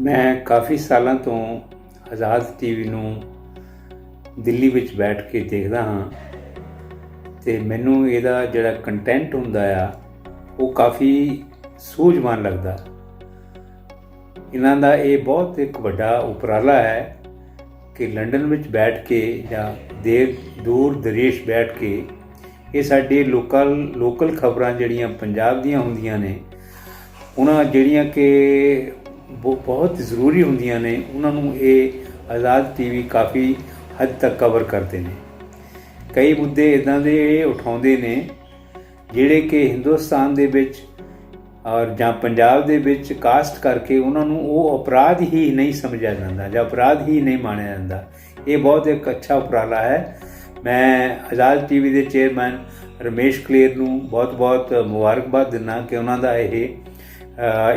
ਮੈਂ ਕਾਫੀ ਸਾਲਾਂ ਤੋਂ ਆਜ਼ਾਦ ਟੀਵੀ ਨੂੰ ਦਿੱਲੀ ਵਿੱਚ ਬੈਠ ਕੇ ਦੇਖਦਾ ਹਾਂ ਤੇ ਮੈਨੂੰ ਇਹਦਾ ਜਿਹੜਾ ਕੰਟੈਂਟ ਹੁੰਦਾ ਆ, ਉਹ ਕਾਫੀ ਸੂਝਵਾਨ ਲੱਗਦਾ। ਇਹਨਾਂ ਦਾ ਇਹ ਬਹੁਤ ਇੱਕ ਵੱਡਾ ਉਪਰਾਲਾ ਹੈ ਕਿ ਲੰਡਨ ਵਿੱਚ ਬੈਠ ਕੇ ਜਾਂ ਦੇਰ, ਦੂਰ ਦਰੇਸ਼ ਬੈਠ ਕੇ ਇਹ ਸਾਡੇ ਲੋਕਲ ਲੋਕਲ ਖਬਰਾਂ ਜਿਹੜੀਆਂ ਪੰਜਾਬ ਦੀਆਂ ਹੁੰਦੀਆਂ ਨੇ, ਉਹਨਾਂ ਜਿਹੜੀਆਂ ਕਿ ਬਹੁਤ ਜ਼ਰੂਰੀ ਹੁੰਦੀਆਂ ਨੇ। ਉਹਨਾਂ ਨੂੰ ਇਹ ਆਜ਼ਾਦ ਟੀਵੀ ਕਾਫੀ ਹੱਦ ਤੱਕ ਕਵਰ ਕਰਦੇ ਨੇ। ਕਈ ਮੁੱਦੇ ਇਦਾਂ ਦੇ ਉਠਾਉਂਦੇ ਨੇ, ਜਿਹੜੇ ਕਿ ਹਿੰਦੁਸਤਾਨ ਦੇ ਵਿੱਚ ਔਰ ਜਾਂ ਪੰਜਾਬ ਦੇ ਵਿੱਚ ਕਾਸਟ ਕਰਕੇ ਉਹਨਾਂ ਨੂੰ ਉਹ ਅਪਰਾਧ ਹੀ ਨਹੀਂ ਸਮਝਿਆ ਜਾਂਦਾ ਜਾਂ ਅਪਰਾਧ ਹੀ ਨਹੀਂ ਮੰਨਿਆ ਜਾਂਦਾ। ਇਹ ਬਹੁਤ ਇੱਕ ਅੱਛਾ ਉਪਰਾਲਾ ਹੈ। ਮੈਂ ਆਜ਼ਾਦ ਟੀਵੀ ਦੇ ਚੇਅਰਮੈਨ ਰਮੇਸ਼ ਕਲੇਰ ਨੂੰ ਬਹੁਤ-ਬਹੁਤ ਮੁਬਾਰਕਬਾਦ ਦਿੰਦਾ ਕਿ ਉਹਨਾਂ ਦਾ ਇਹ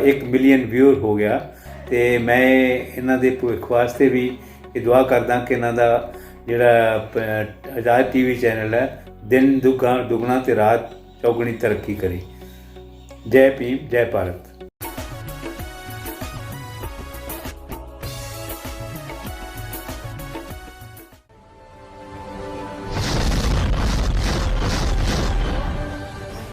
1 ਮਿਲੀਅਨ ਵਿਊਅਰ ਹੋ ਗਿਆ ਤੇ ਮੈਂ ਇਹਨਾਂ ਦੇ ਭਵਿੱਖ ਵਾਸਤੇ ਵੀ ਇਹ ਦੁਆ ਕਰਦਾ ਕਿ ਇਹਨਾਂ ਦਾ ਜਿਹੜਾ ਪ- ਆਜ਼ਾਦ ਟੀਵੀ ਚੈਨਲ ਹੈ, ਦਿਨ ਦੁਗਾ ਦੁਗਣਾ ਤੇ ਰਾਤ ਚੌਗਣੀ ਤਰੱਕੀ ਕਰੇ। ਜੈ ਭੀਮ, ਜੈ ਭਾਰਤ।